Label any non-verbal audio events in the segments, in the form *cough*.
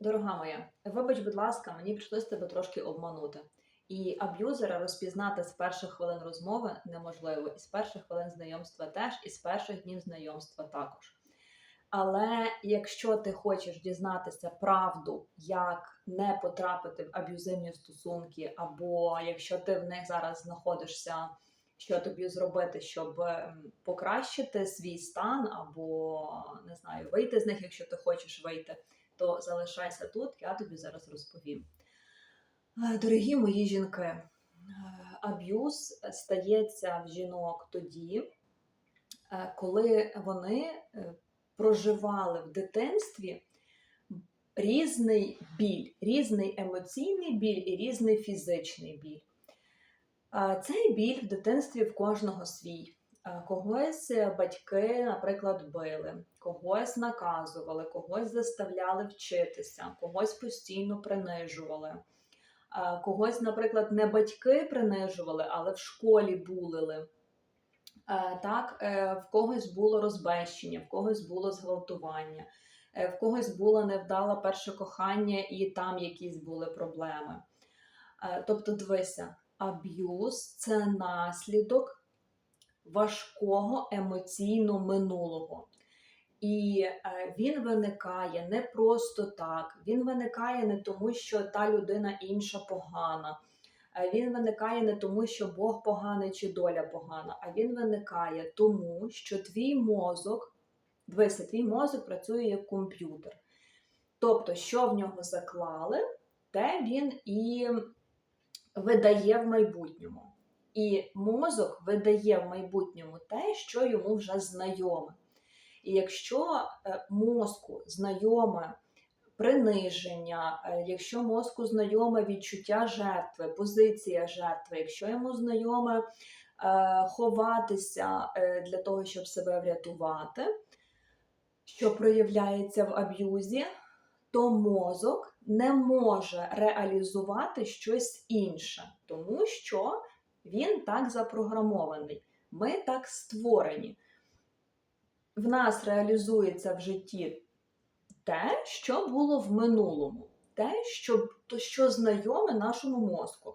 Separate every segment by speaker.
Speaker 1: Дорога моя, вибач, будь ласка, мені прийшлось тебе трошки обманути. І аб'юзера розпізнати з перших хвилин розмови неможливо, і з перших хвилин знайомства теж, і з перших днів знайомства також. Але якщо ти хочеш дізнатися правду, як не потрапити в аб'юзивні стосунки, або якщо ти в них зараз знаходишся, що тобі зробити, щоб ем, покращити свій стан, або не знаю, вийти з них, якщо ти хочеш вийти, то залишайся тут, я тобі зараз розповім. Дорогі мої жінки, аб'юз стається в жінок тоді, коли вони е, проживали в дитинстві різний біль, різний емоційний біль і різний фізичний біль. Цей біль в дитинстві в кожного свій. Когось батьки, наприклад, били, когось наказували, когось заставляли вчитися, когось постійно принижували. Когось, наприклад, не батьки принижували, але в школі булили. Е, Так, е, в когось було розбещення, в когось було зґвалтування, е, в когось було невдале перше кохання, і там якісь були проблеми. Е, Тобто, дивися, аб'юз це наслідок важкого емоційно минулого. І е, він виникає не просто так. Він виникає не тому, що та людина інша погана. Е, Він виникає не тому, що Бог поганий чи доля погана, а він виникає тому, що твій мозок, дивися, твій мозок працює як комп'ютер. Тобто, що в нього заклали, те він і видає в майбутньому. І мозок видає в майбутньому те, що йому вже знайоме. І якщо е, мозку знайоме приниження, е, якщо мозку знайоме відчуття жертви, позиція жертви, якщо йому знайоме е, ховатися для того, щоб себе врятувати, що проявляється в аб'юзі, то мозок не може реалізувати щось інше, тому що він так запрограмований. Ми так створені. В нас реалізується в житті те, що було в минулому, те, що, то, що знайоме нашому мозку.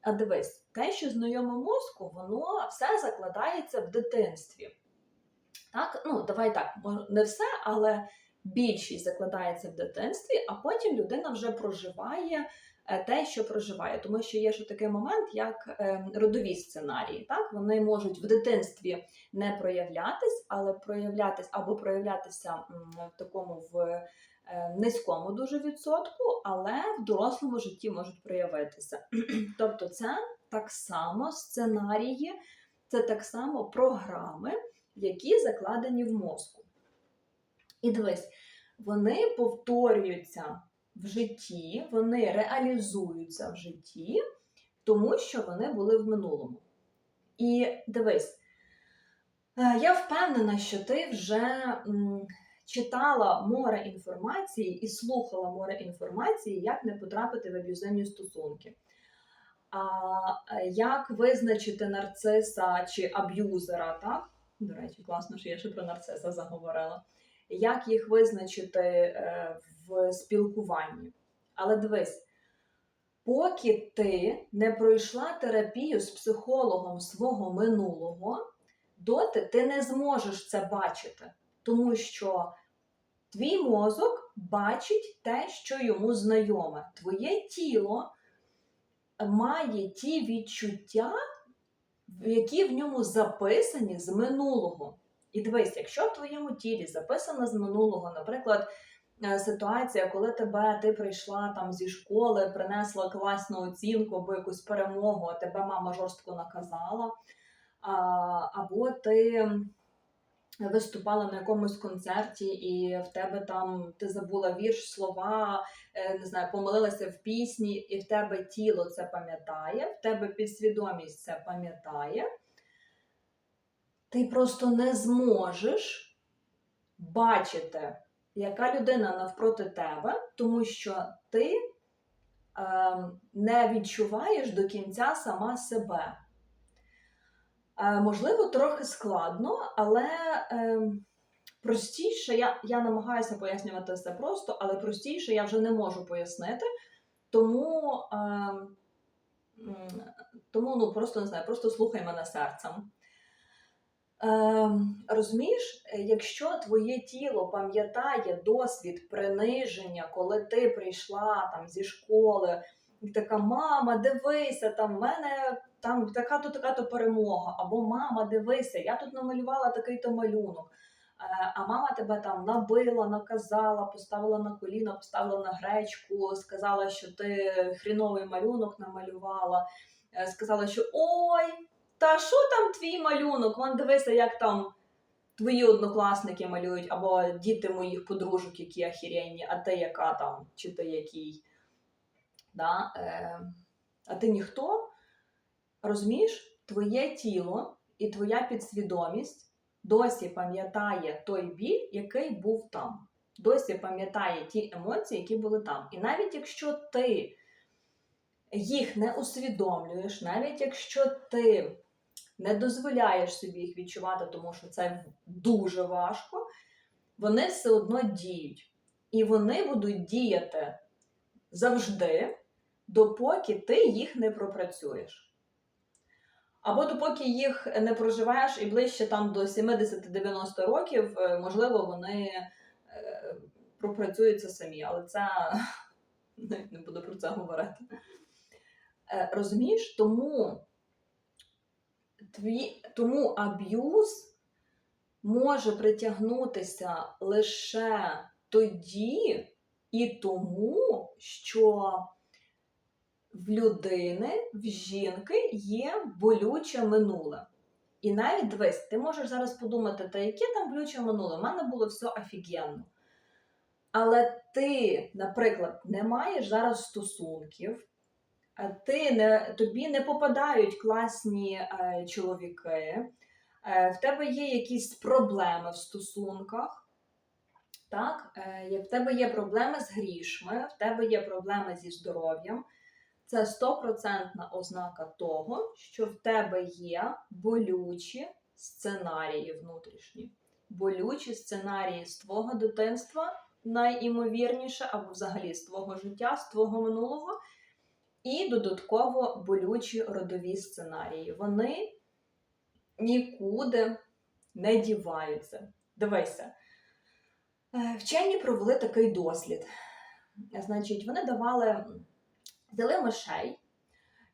Speaker 1: А дивись, те, що знайоме мозку, воно все закладається в дитинстві. Так, ну давай так, не все, але більшість закладається в дитинстві, а потім людина вже проживає те, що проживає. Тому що є ще такий момент, як е, родові сценарії. Так, вони можуть в дитинстві не проявлятись, але проявлятись або проявлятися в такому в е, низькому дуже відсотку, але в дорослому житті можуть проявитися. *clears throat* тобто, це так само сценарії, це так само програми, які закладені в мозку. І дивись, вони повторюються в житті, вони реалізуються в житті, тому що вони були в минулому. І дивись, е, я впевнена, що ти вже читала море інформації і слухала море інформації, як не потрапити в аб'юзивні стосунки. Е, як визначити нарциса чи аб'юзера, так? До речі, класно, що я ще про нарциса заговорила. Як їх визначити е, спілкуванні? Але дивись, поки ти не пройшла терапію з психологом свого минулого, доти ти не зможеш це бачити, тому що твій мозок бачить те, що йому знайоме. Твоє тіло має ті відчуття, які в ньому записані з минулого. І дивись, якщо в твоєму тілі записано з минулого, наприклад, ситуація, коли тебе ти прийшла там зі школи, принесла класну оцінку або якусь перемогу, а тебе мама жорстко наказала, або ти виступала на якомусь концерті, і в тебе там ти забула вірш, слова, е, не знаю, помилилася в пісні, і в тебе тіло це пам'ятає, в тебе підсвідомість це пам'ятає. Ти просто не зможеш бачити, яка людина навпроти тебе, тому що ти е, не відчуваєш до кінця сама себе. Е, можливо, трохи складно, але е, простіше, я, я намагаюся пояснювати це просто, але простіше я вже не можу пояснити. Тому, е, тому ну, просто не знаю, просто слухай мене серцем. Е, розумієш, якщо твоє тіло пам'ятає досвід приниження, коли ти прийшла там зі школи, і така мама, дивися, там в мене там така-то така-то перемога, або мама, дивися, я тут намалювала такий-то малюнок. Е, А мама тебе там набила, наказала, поставила на коліна, поставила на гречку, сказала, що ти хріновий малюнок намалювала, е, сказала, що ой, та що там твій малюнок? Вон дивися, як там твої однокласники малюють, або діти моїх подружок, які ахіренні, а ти яка там, чи ти який. Да? Е, а ти ніхто? Розумієш, твоє тіло і твоя підсвідомість досі пам'ятає той біль, який був там. Досі пам'ятає ті емоції, які були там. І навіть якщо ти їх не усвідомлюєш, навіть якщо ти не дозволяєш собі їх відчувати, тому що це дуже важко, вони все одно діють. І вони будуть діяти завжди, допоки ти їх не пропрацюєш. Або допоки їх не проживаєш і ближче там до 70-90 років, е, можливо, вони е, пропрацюються самі, але це *laughs* не буду про це говорити. Е, Розумієш, тому, твій, тому аб'юз може притягнутися лише тоді і тому, що в людини, в жінки є болюче минуле. І навіть дивись, ти можеш зараз подумати, та яке там болюче минуле? У мене було все офігенно. Але ти, наприклад, не маєш зараз стосунків, ти не, тобі не попадають класні е, чоловіки, е, в тебе є якісь проблеми в стосунках. Так? Е, в тебе є проблеми з грішми, в тебе є проблеми зі здоров'ям, це стопроцентна ознака того, що в тебе є болючі сценарії внутрішні. Болючі сценарії з твого дитинства, найімовірніше, або взагалі з твого життя, з твого минулого, і додатково болючі родові сценарії. Вони нікуди не діваються. Дивися. Е, Вчені провели такий дослід. Значить, вони давали взяли мишей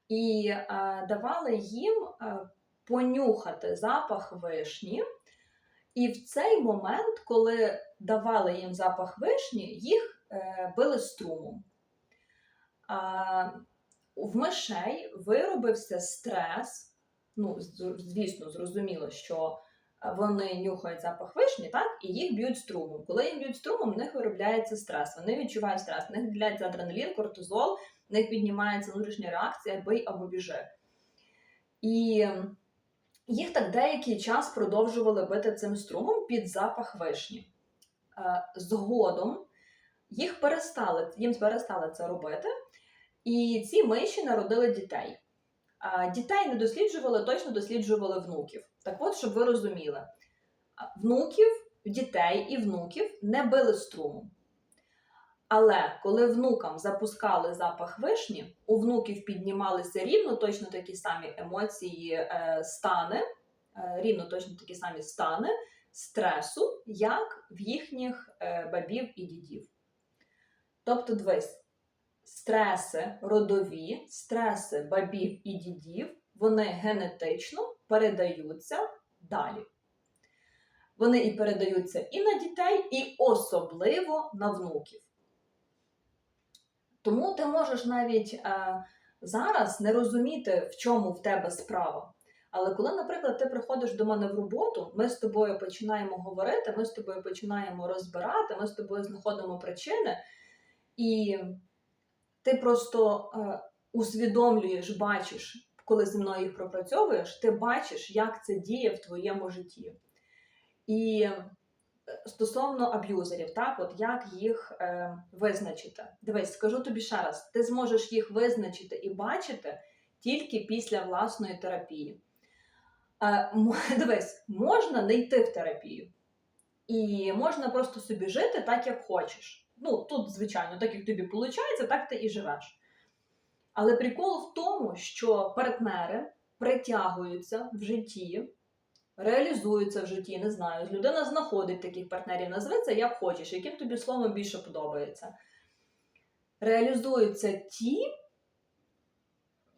Speaker 1: і е, давали їм е, понюхати запах вишні. І в цей момент, коли давали їм запах вишні, їх били струмом. В мишей виробився стрес. Ну, звісно, зрозуміло, що вони нюхають запах вишні, так, і їх б'ють струмом. Коли їх б'ють струмом, в них виробляється стрес. Вони відчувають стрес, в них виділяється адреналін, кортизол, в них піднімається внутрішня реакція бий або біжи. І їх так деякий час продовжували бити цим струмом під запах вишні. Е, Згодом їх перестали, їм перестали це робити, і ці миші народили дітей. Дітей не досліджували, точно досліджували внуків. Так от, щоб ви розуміли, внуків, дітей і внуків не били струмом. Але коли внукам запускали запах вишні, у внуків піднімалися рівно точно такі самі емоції, е, стани, е, рівно точно такі самі стани стресу, як в їхніх е, бабів і дідів. Тобто, дивись, стреси родові, стреси бабів і дідів, вони генетично передаються далі. Вони і передаються і на дітей, і особливо на внуків. Тому ти можеш навіть е, зараз не розуміти, в чому в тебе справа. Але коли, наприклад, ти приходиш до мене в роботу, ми з тобою починаємо говорити, ми з тобою починаємо розбирати, ми з тобою знаходимо причини, і ти просто е, усвідомлюєш, бачиш, коли зі мною їх пропрацьовуєш, ти бачиш, як це діє в твоєму житті. І е, стосовно аб'юзерів, так, от як їх е, визначити? Дивись, скажу тобі ще раз: ти зможеш їх визначити і бачити тільки після власної терапії. Е, *laughs* дивись, можна не йти в терапію. І можна просто собі жити так, як хочеш. Ну, тут, звичайно, так як тобі виходить, так ти і живеш. Але прикол в тому, що партнери притягуються в житті, реалізуються в житті, не знаю. Людина знаходить таких партнерів, це як хочеш, яким тобі словом більше подобається. Реалізуються ті,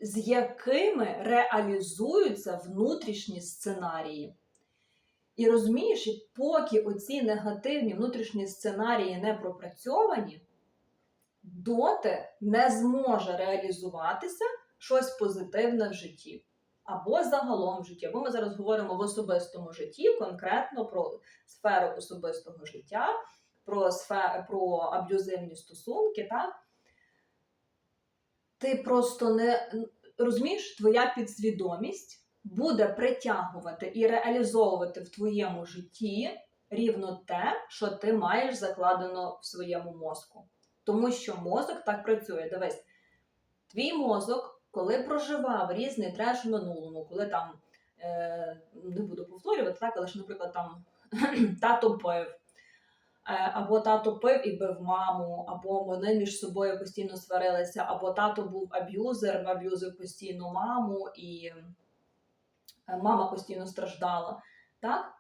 Speaker 1: з якими реалізуються внутрішні сценарії. І розумієш, і поки оці негативні внутрішні сценарії не пропрацьовані, доти не зможе реалізуватися щось позитивне в житті. Або загалом в житті. Або ми зараз говоримо в особистому житті, конкретно про сферу особистого життя, про сферу, про аб'юзивні стосунки. Так? Ти просто не розумієш, твоя підсвідомість буде притягувати і реалізовувати в твоєму житті рівно те, що ти маєш закладено в своєму мозку. Тому що мозок так працює. Дивись, твій мозок, коли проживав різний треш в минулому, коли там е, не буду повторювати, так, але ж, наприклад, там *clears throat* тато пив, е, або тато пив і бив маму, або вони між собою постійно сварилися, або тато був аб'юзер, аб'юзив постійно маму, і мама постійно страждала. Так?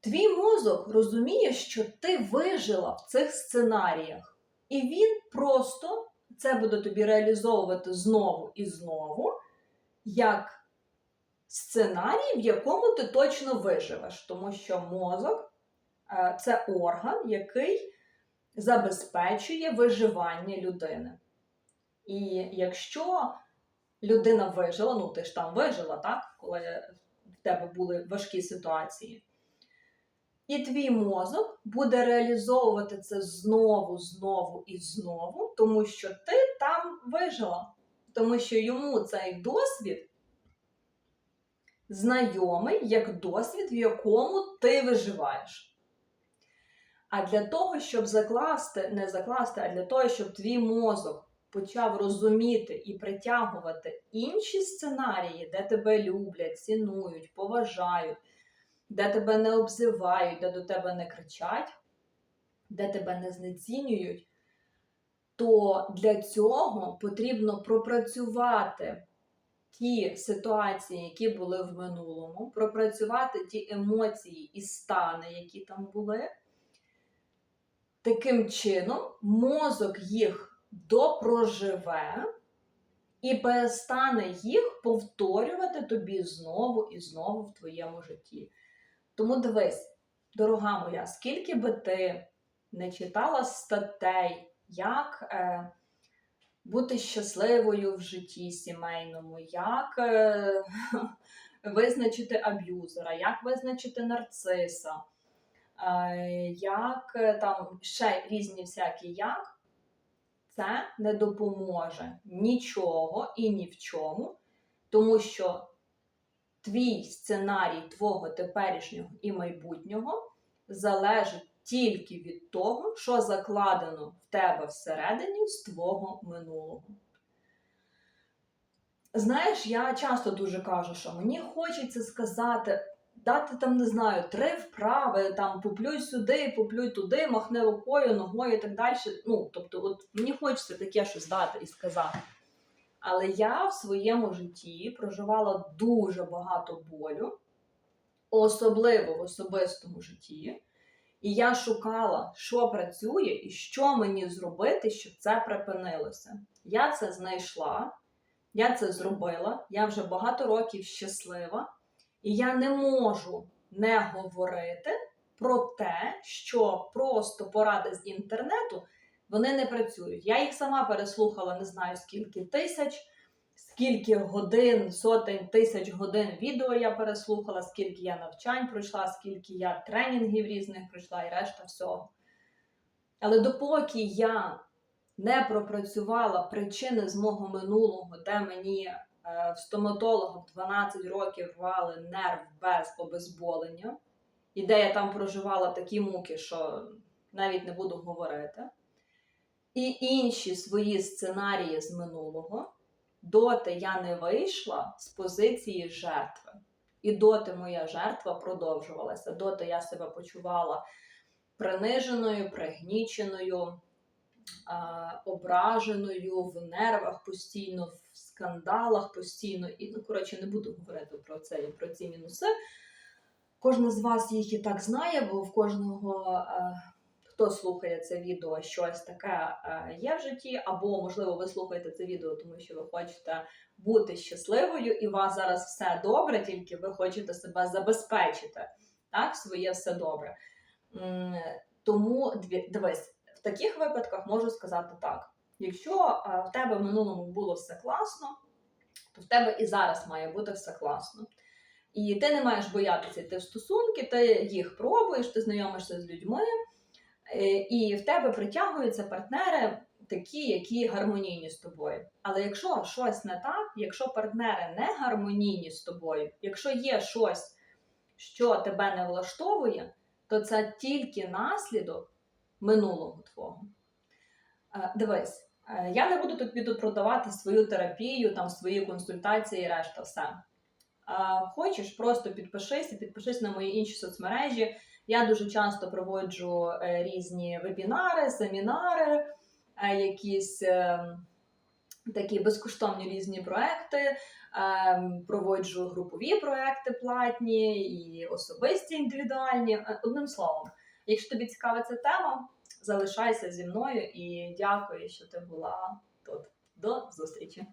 Speaker 1: Твій мозок розуміє, що ти вижила в цих сценаріях, і він просто це буде тобі реалізовувати знову і знову, як сценарій, в якому ти точно виживеш. Тому що мозок е, це орган, який забезпечує виживання людини. І якщо людина вижила, ну ти ж там вижила, так, коли в тебе були важкі ситуації. І твій мозок буде реалізовувати це знову, знову і знову, тому що ти там вижила. Тому що йому цей досвід знайомий як досвід, в якому ти виживаєш. А для того, щоб закласти, не закласти, а для того, щоб твій мозок почав розуміти і притягувати інші сценарії, де тебе люблять, цінують, поважають де тебе не обзивають, де до тебе не кричать, де тебе не знецінюють, то для цього потрібно пропрацювати ті ситуації, які були в минулому, пропрацювати ті емоції і стани, які там були. Таким чином, мозок їх допроживе і перестане їх повторювати тобі знову і знову в твоєму житті. Тому дивись, дорога моя, скільки би ти не читала статей, як е, бути щасливою в житті сімейному, як е, *laughs* визначити аб'юзера, як визначити нарциса, е, як е, там ще різні всякі як, це не допоможе нічого і ні в чому, тому що твій сценарій твого теперішнього і майбутнього залежить тільки від того, що закладено в тебе всередині з твого минулого. Знаєш, я часто дуже кажу, що мені хочеться сказати, дати там, не знаю, три вправи, там поплюй сюди, поплюй туди, махни рукою, ногою і так далі. Ну, тобто, от мені хочеться таке щось дати і сказати. Але я в своєму житті проживала дуже багато болю, особливо в особистому житті. І я шукала, що працює і що мені зробити, щоб це припинилося. Я це знайшла, я це зробила, я вже багато років щаслива, і я не можу не говорити про те, що просто поради з інтернету вони не працюють. Я їх сама переслухала не знаю скільки тисяч, скільки годин, сотень тисяч годин відео я переслухала, скільки я навчань пройшла, скільки я тренінгів різних пройшла і решта всього. Але допоки я не пропрацювала причини з мого минулого, де мені е, в стоматолога 12 років рвали нерв без обезболення, і де я там проживала такі муки, що навіть не буду говорити і інші свої сценарії з минулого, доти я не вийшла з позиції жертви. І доти моя жертва продовжувалася. Доти я себе почувала приниженою, пригніченою, ображеною, в нервах постійно, в скандалах постійно. І, ну, коротше, не буду говорити про це і про ці мінуси. Кожен з вас їх і так знає, бо в кожного, е, хто слухає це відео, щось таке е, є в житті, або, можливо, ви слухаєте це відео, тому що ви хочете бути щасливою, і у вас зараз все добре, тільки ви хочете себе забезпечити. Так, своє все добре. Тому дивись, таких випадках можу сказати так: якщо е, в тебе в минулому було все класно, то в тебе і зараз має бути все класно. І ти не маєш боятися йти в стосунки, ти їх пробуєш, ти знайомишся з людьми, е, і в тебе притягуються партнери такі, які гармонійні з тобою. Але якщо щось не так, якщо партнери не гармонійні з тобою, якщо є щось, що тебе не влаштовує, то це тільки наслідок минулого твого. Е, Дивись, е, я не буду тут продавати свою терапію, там свої консультації і решта все. Хочеш, просто підпишися, підпишись на мої інші соцмережі. Я дуже часто проводжу е, різні вебінари, семінари, е, якісь е, такі безкоштовні різні проекти. е, Проводжу групові проекти платні і особисті індивідуальні. Е, Одним словом, якщо тобі цікава ця тема, залишайся зі мною і дякую, що ти була тут. До зустрічі!